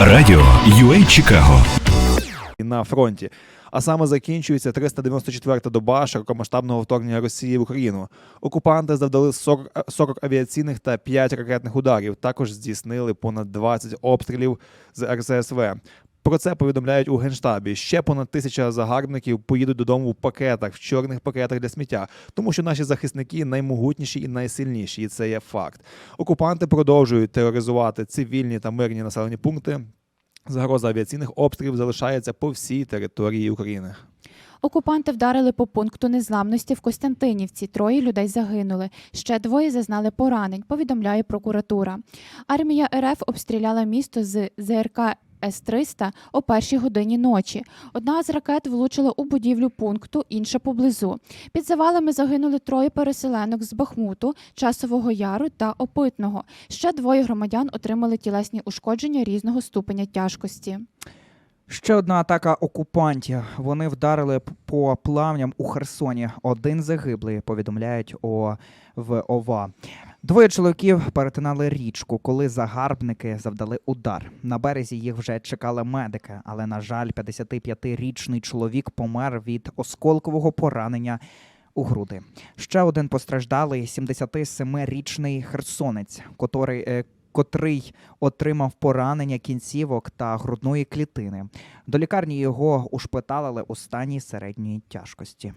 Радіо UA Чикаго. на фронті. А саме закінчується 394-та доба широкомасштабного вторгнення Росії в Україну. Окупанти завдали 40, а- 40 авіаційних та 5 ракетних ударів. Також здійснили понад 20 обстрілів з РССВ. Про це повідомляють у генштабі. Ще понад тисяча загарбників поїдуть додому в пакетах, в чорних пакетах для сміття, тому що наші захисники наймогутніші і найсильніші, і це є факт. Окупанти продовжують тероризувати цивільні та мирні населені пункти. Загроза авіаційних обстрілів залишається по всій території України. Окупанти вдарили по пункту незламності в Костянтинівці. Троє людей загинули. Ще двоє зазнали поранень. Повідомляє прокуратура. Армія РФ обстріляла місто з ЗРК С-300 о першій годині ночі. Одна з ракет влучила у будівлю пункту, інша поблизу. Під завалами загинули троє переселенок з Бахмуту, Часового Яру та Опитного. Ще двоє громадян отримали тілесні ушкодження різного ступеня тяжкості. Ще одна атака окупантів. Вони вдарили по плавням у Херсоні. Один загиблий, повідомляють о, в ОВА. Двоє чоловіків перетинали річку, коли загарбники завдали удар. На березі їх вже чекали медики, але, на жаль, 55-річний чоловік помер від осколкового поранення у груди. Ще один постраждалий 77-річний херсонець, котрий, е, котрий отримав поранення кінцівок та грудної клітини. До лікарні його ушпиталили у стані середньої тяжкості.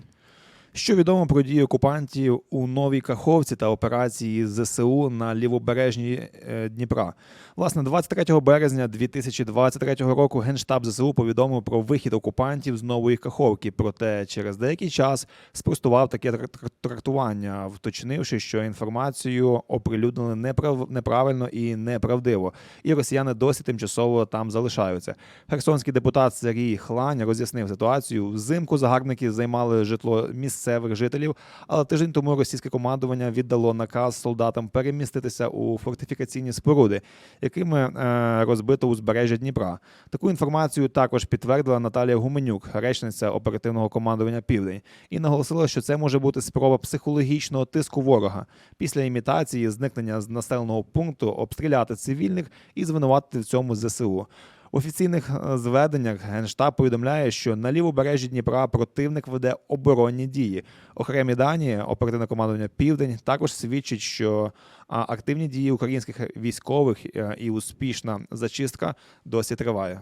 Що відомо про дії окупантів у Новій Каховці та операції ЗСУ на лівобережній е, Дніпра? Власне, 23 березня 2023 року Генштаб ЗСУ повідомив про вихід окупантів з Нової Каховки. Проте через деякий час спростував таке трак- трак- трактування, вточнивши, що інформацію оприлюднили неправ- неправильно і неправдиво, і росіяни досі тимчасово там залишаються. Херсонський депутат Сергій Хлань роз'яснив ситуацію. Взимку загарбники займали житло місцевих жителів, але тиждень тому російське командування віддало наказ солдатам переміститися у фортифікаційні споруди, якими е, розбито узбережжя Дніпра. Таку інформацію також підтвердила Наталія Гуменюк, речниця оперативного командування Південь, і наголосила, що це може бути спроба психологічного тиску ворога після імітації зникнення з населеного пункту обстріляти цивільних і звинуватити в цьому ЗСУ. Офіційних е, зведеннях Генштаб повідомляє, що на лівобережжі Дніпра противник веде оборонні дії. Окремі дані оперативне командування Південь також свідчить, що активні дії українських військових е, і успішна зачистка досі триває.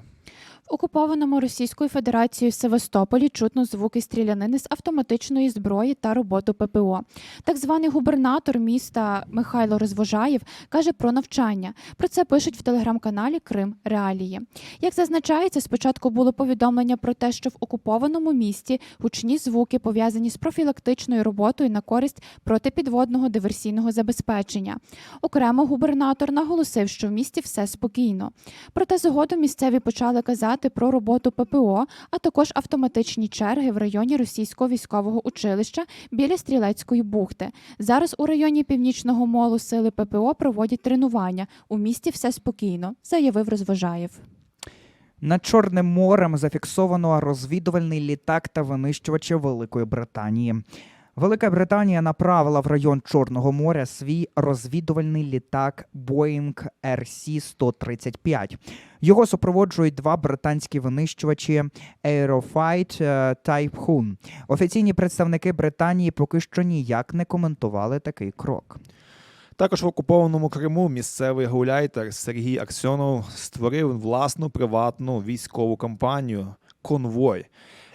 Окупованому Російською Федерацією Севастополі чутно звуки стрілянини з автоматичної зброї та роботу ППО. Так званий губернатор міста Михайло Розвожаєв каже про навчання. Про це пишуть в телеграм-каналі Крим Реалії. Як зазначається, спочатку було повідомлення про те, що в окупованому місті гучні звуки пов'язані з профілактичною роботою на користь протипідводного диверсійного забезпечення. Окремо губернатор наголосив, що в місті все спокійно. Проте згодом місцеві почали казати про роботу ППО, а також автоматичні черги в районі російського військового училища біля Стрілецької бухти. Зараз у районі північного молу сили ППО проводять тренування. У місті все спокійно, заявив Розважаєв. Над Чорним морем зафіксовано розвідувальний літак та винищувачі Великої Британії. Велика Британія направила в район Чорного моря свій розвідувальний літак Boeing RC-135. Його супроводжують два британські винищувачі Aerofight е, Typhoon. Офіційні представники Британії поки що ніяк не коментували такий крок. Також в окупованому Криму місцевий гауляйтер Сергій Аксьонов створив власну приватну військову компанію Конвой,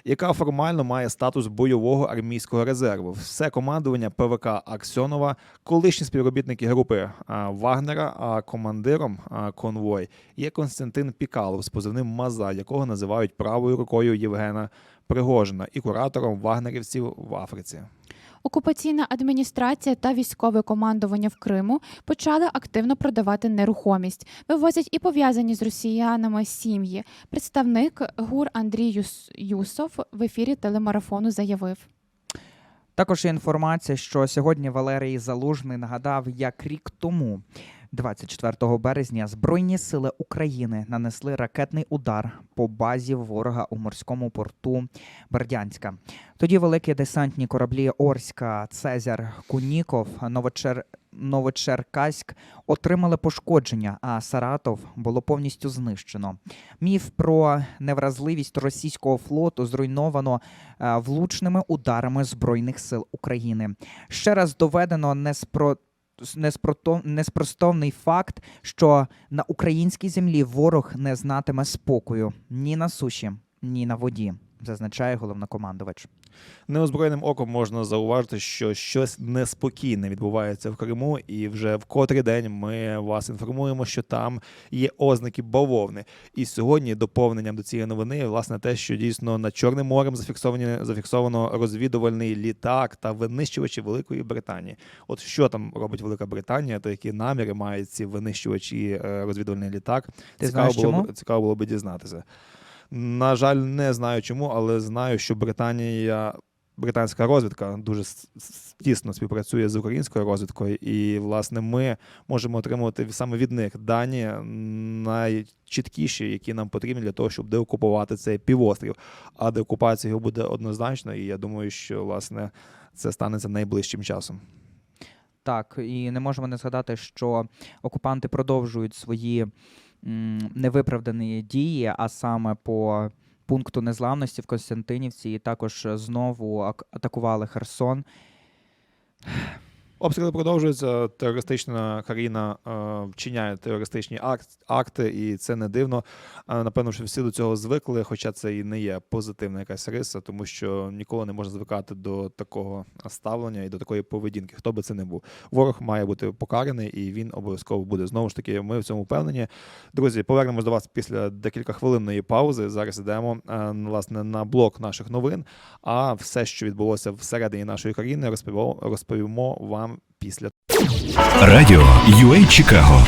яка формально має статус бойового армійського резерву. Все командування ПВК Аксьонова, колишні співробітники групи а, Вагнера, а командиром а, конвой є Константин Пікалов з позивним Маза, якого називають правою рукою Євгена Пригожина і куратором вагнерівців в Африці. Окупаційна адміністрація та військове командування в Криму почали активно продавати нерухомість, вивозять і пов'язані з росіянами сім'ї. Представник ГУР Андрій Юс- Юсов в ефірі телемарафону заявив. Також є інформація, що сьогодні Валерій Залужний нагадав, як рік тому 24 березня Збройні сили України нанесли ракетний удар по базі ворога у морському порту Бердянська. Тоді великі десантні кораблі Орська, Цезар, Куніков, Новочер... Новочеркаськ отримали пошкодження, а Саратов було повністю знищено. Міф про невразливість російського флоту зруйновано е, влучними ударами Збройних сил України. Ще раз доведено неспро... неспростовний факт, що на українській землі ворог не знатиме спокою ні на суші, ні на воді, зазначає головнокомандувач. Неозброєним оком можна зауважити, що щось неспокійне відбувається в Криму, і вже в котрий день ми вас інформуємо, що там є ознаки бавовни. І сьогодні доповненням до цієї новини, власне, те, що дійсно над Чорним морем зафіксовані зафіксовано розвідувальний літак та винищувачі Великої Британії. От що там робить Велика Британія, то які наміри мають ці винищувачі е, розвідувальний літак? Ти цікаво знаєш, було чому? цікаво було би дізнатися. На жаль, не знаю чому, але знаю, що Британія, британська розвідка дуже тісно співпрацює з українською розвідкою, і власне ми можемо отримувати саме від них дані найчіткіші, які нам потрібні для того, щоб деокупувати цей півострів. А деокупація його буде однозначно, і я думаю, що власне це станеться найближчим часом. Так, і не можемо не згадати, що окупанти продовжують свої невиправдані дії, а саме по пункту незламності в Костянтинівці, і також знову ак- атакували Херсон. Обстріли продовжуються. Терористична країна е, вчиняє терористичні акт, акти, і це не дивно. А, напевно, що всі до цього звикли, хоча це і не є позитивна якась риса, тому що ніколи не можна звикати до такого ставлення і до такої поведінки. Хто би це не був. Ворог має бути покараний, і він обов'язково буде. Знову ж таки, ми в цьому впевнені. Друзі, повернемось до вас після декілька хвилинної паузи. Зараз йдемо е, власне на блок наших новин. А все, що відбулося всередині нашої країни, розповімо вам після. Радіо UA Чикаго